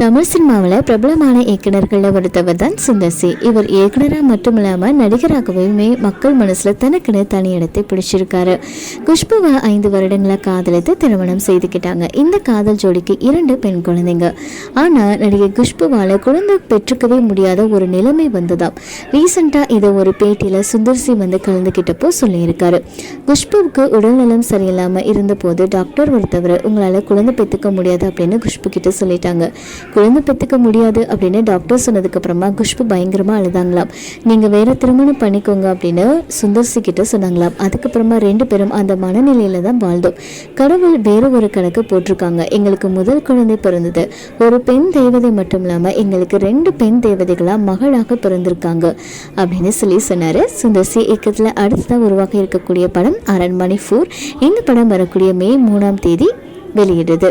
தமிழ் சினிமாவில் பிரபலமான இயக்குனர்களில் ஒருத்தவர் தான் சுந்தர் சி இவர் இயக்குனராக மட்டும் இல்லாமல் நடிகராகவுமே மக்கள் மனசில் தனக்குன்னு தனி இடத்தை பிடிச்சிருக்காரு. குஷ்புவை ஐந்து வருடங்களாக காதலித்து திருமணம் செய்துக்கிட்டாங்க இந்த காதல் ஜோடிக்கு இரண்டு பெண் குழந்தைங்க. ஆனால் நடிகை குஷ்புவால் குழந்தை பெற்றுக்கவே முடியாத ஒரு நிலைமை வந்ததாம். ரீசெண்டாக இதை ஒரு பேட்டியில் சுந்தர் சி வந்து கலந்துக்கிட்டப்போ சொல்லியிருக்காரு. குஷ்புவுக்கு உடல்நலம் சரியில்லாமல் இருந்தபோது டாக்டர் ஒருத்தவர் உங்களால் குழந்தை பெற்றுக்க முடியாது அப்படின்னு குஷ்பு கிட்ட சொல்லிட்டாங்க. குழந்தை பெற்றுக்க முடியாது அப்படின்னு டாக்டர் சொன்னதுக்கு அப்புறமா குஷ்பு பயங்கரமாக அழுதாங்களாம். நீங்கள் வேற திருமணம் பண்ணிக்கோங்க அப்படின்னு சுந்தர்சி கிட்ட சொன்னாங்களாம். அதுக்கப்புறமா ரெண்டு பேரும் அந்த மனநிலையில தான் வாழ்ந்தோம். கடவுள் வேற ஒரு கணக்கு போட்டிருக்காங்க. எங்களுக்கு முதல் குழந்தை பிறந்தது. ஒரு பெண் தேவதை மட்டும் இல்லாமல் எங்களுக்கு ரெண்டு பெண் தேவதைகளாக மகளாக பிறந்திருக்காங்க அப்படின்னு சொல்லி சொன்னாரு சுந்தர்சி. இயக்கத்தில் அடுத்ததாக உருவாக இருக்கக்கூடிய படம் அரண்மனை ஃபோர் இந்த படம் வரக்கூடிய மே மூணாம் தேதி வெளியிடுது.